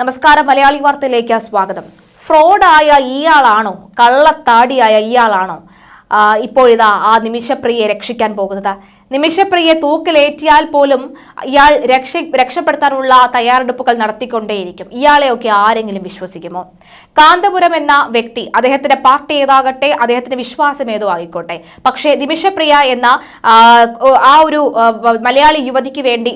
നമസ്കാരം മലയാളി വാർത്തയിലേക്ക് സ്വാഗതം. ഫ്രോഡായ ഇയാളാണോ? കള്ളത്താടിയായ ഇയാളാണോ? ഇപ്പോഴിതാ ആ നിമിഷപ്രിയെ രക്ഷിക്കാൻ പോകുന്നത്. നിമിഷപ്രിയെ തൂക്കിലേറ്റിയാൽ പോലും ഇയാൾ രക്ഷ രക്ഷപ്പെടുത്താനുള്ള തയ്യാറെടുപ്പുകൾ നടത്തിക്കൊണ്ടേയിരിക്കും. ഇയാളെയൊക്കെ ആരെങ്കിലും വിശ്വസിക്കുമോ? കാന്തപുരം എന്ന വ്യക്തി അദ്ദേഹത്തിന്റെ പാർട്ടി ഏതാകട്ടെ അദ്ദേഹത്തിന്റെ വിശ്വാസം ഏതോ ആയിക്കോട്ടെ. പക്ഷേ നിമിഷപ്രിയ എന്ന ആ, ഒരു മലയാളി യുവതിക്ക് വേണ്ടി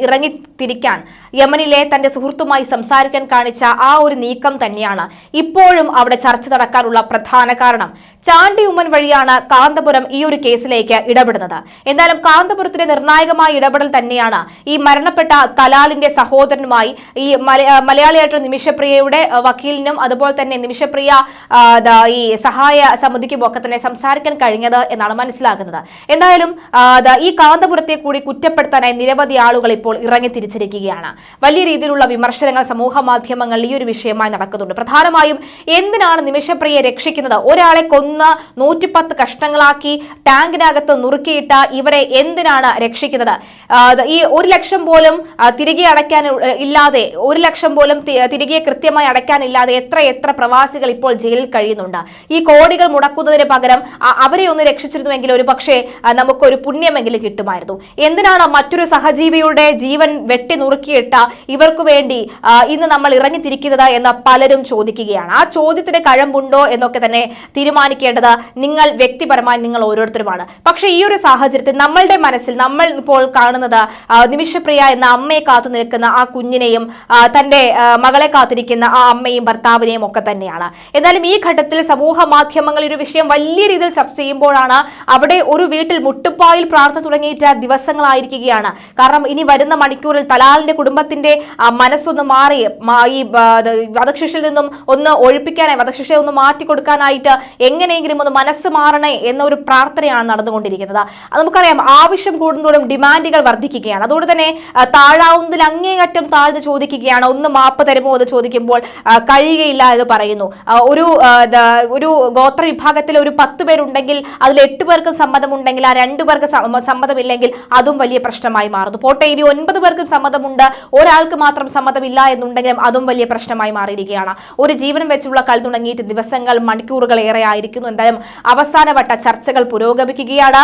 ഇറങ്ങിത്തിരിക്കാൻ യമനിലെ തന്റെ സുഹൃത്തുമായി സംസാരിക്കാൻ കാണിച്ച ആ ഒരു നീക്കം തന്നെയാണ് ഇപ്പോഴും അവിടെ ചർച്ച നടക്കാനുള്ള പ്രധാന കാരണം. ചാണ്ടി ഉമ്മൻ വഴിയാണ് കാന്തപുരം ഈ ഒരു കേസിലേക്ക് ഇടപെടുന്നത്. എന്നാലും കാന്തപുരത്തിന്റെ നിർണായകമായ ഇടപെടൽ തന്നെയാണ് ഈ മരണപ്പെട്ട തലാലിന്റെ സഹോദരനുമായി ഈ മല- മലയാളിയായിട്ടുള്ള നിമിഷപ്രിയയുടെ വക്കീലിനും അതുപോലെ തന്നെ നിമിഷപ്രിയ ഈ സഹായ സമിതിക്കും ഒക്കെ തന്നെ സംസാരിക്കാൻ കഴിഞ്ഞത് എന്നാണ് മനസ്സിലാക്കുന്നത് എന്തായാലും ഈ കാന്തപുരത്തെ കൂടി കുറ്റപ്പെടുത്താനായി നിരവധി ആളുകൾ ഇപ്പോൾ ഇറങ്ങി തിരിച്ചിരിക്കുകയാണ് വലിയ രീതിയിലുള്ള വിമർശനങ്ങൾ സമൂഹ മാധ്യമങ്ങളിൽ ഈ ഒരു വിഷയമായി നടക്കുന്നുണ്ട്. പ്രധാനമായും എന്തിനാണ് നിമിഷപ്രിയെ രക്ഷിക്കുന്നത്? ഒരാളെ കൊന്ന് നൂറ്റിപ്പത്ത് കഷ്ണങ്ങളാക്കി ടാങ്കിനകത്ത് നുറുക്കിയിട്ട ഇവരെ എന്തിനാണ് രക്ഷിക്കുന്നത്? ഈ ഒരു ലക്ഷം പോലും തിരികെ അടയ്ക്കാൻ ഇല്ലാതെ ഒരു ലക്ഷം പോലും തിരികെ കൃത്യമായി അടയ്ക്കാനില്ലാതെ എത്ര എത്ര പ്രവാസികൾ ഇപ്പോൾ ജയിലിൽ കഴിയുന്നുണ്ട്? ഈ കോടികൾ മുടക്കുന്നതിന് പകരം അവരെ ഒന്ന് രക്ഷിച്ചിരുന്നുവെങ്കിൽ ഒരു പക്ഷേ നമുക്കൊരു പുണ്യമെങ്കിലും കിട്ടുമായിരുന്നു. എന്തിനാണ് മറ്റൊരു സഹജീവിയുടെ ജീവൻ വെട്ടി നുറുക്കിയിട്ട ഇവർക്ക് വേണ്ടി ഇന്ന് നമ്മൾ ഇറങ്ങിത്തിരിക്കുന്നത് എന്ന് പലരും ചോദിക്കുകയാണ്. ആ ചോദ്യത്തിന് കഴമ്പുണ്ടോ എന്നൊക്കെ തന്നെ തീരുമാനിക്കേണ്ടത് നിങ്ങൾ വ്യക്തിപരമായി നിങ്ങൾ ഓരോരുത്തരുമാണ്. പക്ഷെ ഈ ഒരു സാഹചര്യത്തിൽ നമ്മളുടെ മനസ്സിൽ നമ്മൾ ഇപ്പോൾ കാണുന്നത് നിമിഷപ്രിയ എന്ന അമ്മയെ കാത്തു നിൽക്കുന്ന ആ കുഞ്ഞിനെയും തന്റെ മകളെ കാത്തിരിക്കുന്ന ആ അമ്മയും ഭർത്താവിനെയും ഒക്കെ തന്നെയാണ്. എന്നാലും ഈ ഘട്ടത്തിൽ സമൂഹ മാധ്യമങ്ങൾ ഒരു വിഷയം വലിയ രീതിയിൽ ചർച്ച ചെയ്യുമ്പോഴാണ് അവിടെ ഒരു വീട്ടിൽ മുട്ടുപ്പായിൽ പ്രാർത്ഥന തുടങ്ങിയിട്ട് ദിവസങ്ങളായിരിക്കുകയാണ്. കാരണം ഇനി വരുന്ന മണിക്കൂറിൽ തലാലിന്റെ കുടുംബത്തിന്റെ മനസ്സൊന്ന് മാറി ഈ വധശിക്ഷയിൽ നിന്നും ഒന്ന് ഒഴിപ്പിക്കാനായി വധശിക്ഷ ഒന്ന് മാറ്റി കൊടുക്കാനായിട്ട് എങ്ങനെയെങ്കിലും ഒന്ന് മനസ്സ് മാറണേ എന്ന ഒരു പ്രാർത്ഥനയാണ് നടന്നുകൊണ്ടിരിക്കുന്നത്. അത് നമുക്കറിയാം ആവശ്യം കൂടുന്നതോടും ഡിമാൻഡുകൾ വർദ്ധിക്കുകയാണ്. അതുകൊണ്ട് തന്നെ താഴാവുന്നതിൽ അങ്ങേയറ്റം താഴ്ന്ന് ചോദിക്കുകയാണ്. ഒന്ന് മാപ്പ് തരുമോ എന്ന് ചോദിക്കുമ്പോൾ കഴിയുകയില്ല എന്ന് പറയുന്നു. ഒരു ഒരു ഗോത്ര വിഭാഗത്തിൽ ഒരു പത്ത് പേരുണ്ടെങ്കിൽ അതിൽ എട്ട് പേർക്കും സമ്മതമുണ്ടെങ്കിൽ ആ രണ്ടു പേർക്ക് സമ്മ- സമ്മതമില്ലെങ്കിൽ അതും വലിയ പ്രശ്നമായി മാറുന്നു. പോട്ടെ ഇനി ഒൻപത് പേർക്കും സമ്മതമുണ്ട്. ഒരാൾക്ക് മാത്രം സമ്മതമില്ല എന്നുണ്ടെങ്കിലും അതും വലിയ പ്രശ്നമായി മാറിയിരിക്കുകയാണ്. ഒരു ജീവൻ വെച്ചുള്ള കളി തുടങ്ങിയിട്ട് ദിവസങ്ങൾ മണിക്കൂറുകൾ ഏറെ ആയിരിക്കുന്നു. എന്തായാലും അവസാനവട്ട ചർച്ചകൾ പുരോഗമിക്കുകയാണ്.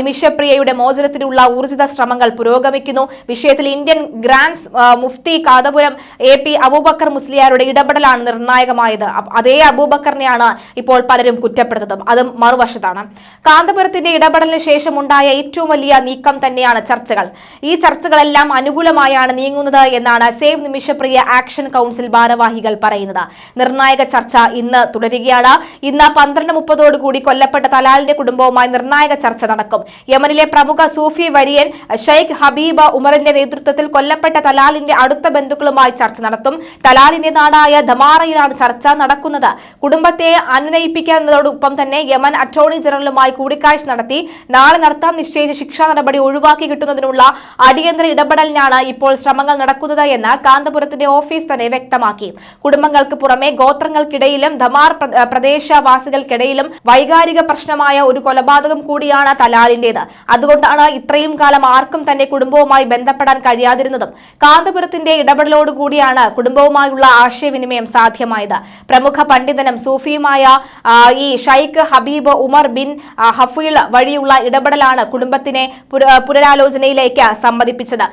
നിമിഷപ്രിയയുടെ മോചനത്തിനുള്ള ഊർജിത ശ്രമങ്ങൾ പുരോഗമിക്കുന്നു. വിഷയത്തിൽ ഇന്ത്യൻ ഗ്രാൻഡ് മുഫ്തി കാതപുരം എ പി അബൂബക്കർ മുസ്ലിയാരുടെ ഇടപെടലാണ് നിർണായകമായത്. അതേ അബൂബക്കറിനെയാണ് ഇപ്പോൾ പലരും കുറ്റപ്പെടുത്തുന്നത്. അതും മറുവശത്താണ്. കാന്തപുരത്തിന്റെ ഇടപെടലിന് ശേഷം ഉണ്ടായ ഏറ്റവും വലിയ നീക്കം തന്നെയാണ് ചർച്ചകൾ. ഈ ചർച്ചകളെല്ലാം അനുകൂലമായാണ് നീങ്ങുന്നത് എന്നാണ് സേവ് നിമിഷപ്രിയ ആക്ഷൻ കൗൺസിൽ ഭാരവാഹികൾ പറയുന്നത്. നിർണായക ചർച്ച ഇന്ന് തുടരുകയാണ്. ഇന്ന് പന്ത്രണ്ട് മുപ്പതോടുകൂടി കൊല്ലപ്പെട്ട തലാലിന്റെ കുടുംബവുമായി നിർണായക ചർച്ച നടക്കും. യമനിലെ പ്രമുഖ സൂഫി വരിയൻ ഷെയ്ഖ് ഹബീബ ഉമറിന്റെ നേതൃത്വത്തിൽ കൊല്ലപ്പെട്ട തലാലിന്റെ അടുത്ത ബന്ധുക്കളുമായി ചർച്ച നടത്തും. തലാലിന്റെ നാടായ ധമാറയിലാണ് ചർച്ച നടക്കുന്നത്. കുടുംബത്തെ അനുനയിപ്പിക്കുന്നതോടൊപ്പം തന്നെ യമൻ അറ്റോർണി ജനറലുമായി കൂടിക്കാഴ്ച നടത്തി നാളെ നടത്താൻ നിശ്ചയിച്ച ശിക്ഷാ നടപടി ഒഴിവാക്കി കിട്ടുന്നതിനുള്ള അടിയന്തര ഇടപെടലിനാണ് ഇപ്പോൾ ശ്രമങ്ങൾ നടക്കുന്നത് എന്ന് കാന്തപുരത്തിന്റെ ഓഫീസ് തന്നെ വ്യക്തമാക്കി. കുടുംബങ്ങൾക്ക് പുറമെ ഗോത്രങ്ങൾക്കിടയിലും ധമാർ പ്ര- പ്രദേശവാസികൾക്കിടയിലും വൈകാരിക പ്രശ്നമായ ഒരു കൊലപാതകം കൂടിയാണ് തലാലിന്റേത്. അതുകൊണ്ടാണ് ഇത്രയും കാലം ആർക്കും തന്റെ കുടുംബവുമായി ബന്ധപ്പെടാൻ കഴിയാതിരുന്നതും. കാന്തപുരത്തിന്റെ ഇടപെടലോടുകൂടിയാണ് കുടുംബവുമായുള്ള ആശയവിനിമയം സാധ്യമായത്. പ്രമുഖ പണ്ഡിതനും സൂഫിയുമായ ഈ Sheikh Habib Umar bin Hafiz വഴിയുള്ള ഇടപെടലാണ് കുടുംബത്തിനെ പുനരാലോചനയിലേക്ക് സമ്മതിപ്പിച്ചത്.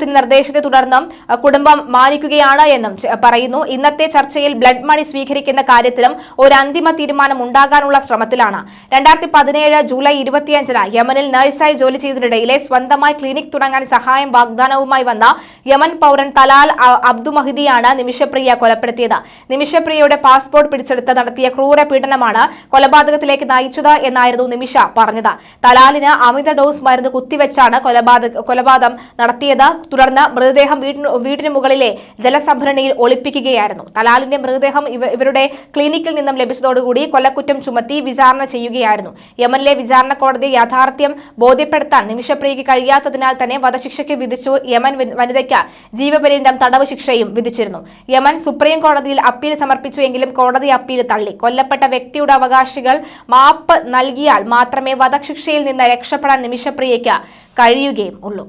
അദ്ദേഹത്തിന്റെ നിർദ്ദേശത്തെ തുടർന്ന് കുടുംബം മാനിക്കുകയാണ് എന്നും പറയുന്നു. ഇന്നത്തെ ചർച്ചയിൽ ബ്ലഡ് മണി സ്വീകരിക്കുന്ന കാര്യത്തിലും ഒരു അന്തിമ തീരുമാനം ഉണ്ടാകാനുള്ള ശ്രമത്തിലാണ്. രണ്ടായിരത്തി പതിനേഴ് ജൂലൈ ഇരുപത്തിയഞ്ചിന് യമനിൽ നഴ്സായി ജോലി ചെയ്തതിനിടയിലെ സ്വന്തമായി ക്ലിനിക് തുടങ്ങാൻ സഹായം വാഗ്ദാനവുമായി വന്ന യമൻ പൗരൻ തലാൽ അബ്ദു മഹിദിയാണ് നിമിഷപ്രിയ കൊലപ്പെടുത്തിയത്. നിമിഷപ്രിയയുടെ പാസ്പോർട്ട് പിടിച്ചെടുത്ത് നടത്തിയ ക്രൂര പീഡനമാണ് കൊലപാതകത്തിലേക്ക് നയിച്ചത് എന്നായിരുന്നു നിമിഷ പറഞ്ഞത്. തലാലിന് അമിത ഡോസ് മരുന്ന് കുത്തിവെച്ചാണ് കൊലപാതക കൊലപാതകം നടത്തിയത്. തുടർന്ന് മൃതദേഹം വീടിന് വീടിന് മുകളിലെ ജലസംഭരണിയിൽ ഒളിപ്പിക്കുകയായിരുന്നു. തലാലിന്റെ മൃതദേഹം ഇവരുടെ ക്ലിനിക്കിൽ നിന്നും ലഭിച്ചതോടുകൂടി കൊലക്കുറ്റം ചുമത്തി വിചാരണ ചെയ്യുകയായിരുന്നു. യമനിലെ വിചാരണ കോടതി യാഥാർത്ഥ്യം ബോധ്യപ്പെടുത്താൻ നിമിഷപ്രിയയ്ക്ക് കഴിയാത്തതിനാൽ തന്നെ വധശിക്ഷയ്ക്ക് വിധിച്ചു യമൻ വനിതയ്ക്ക് ജീവപര്യന്തം തടവ് ശിക്ഷയും വിധിച്ചിരുന്നു. യമൻ സുപ്രീം കോടതിയിൽ അപ്പീൽ സമർപ്പിച്ചുവെങ്കിലും കോടതി അപ്പീൽ തള്ളി. കൊല്ലപ്പെട്ട വ്യക്തിയുടെ അവകാശികൾ മാപ്പ് നൽകിയാൽ മാത്രമേ വധശിക്ഷയിൽ നിന്ന് രക്ഷപ്പെടാൻ നിമിഷപ്രിയയ്ക്ക് കഴിയുകയും ഉള്ളൂ.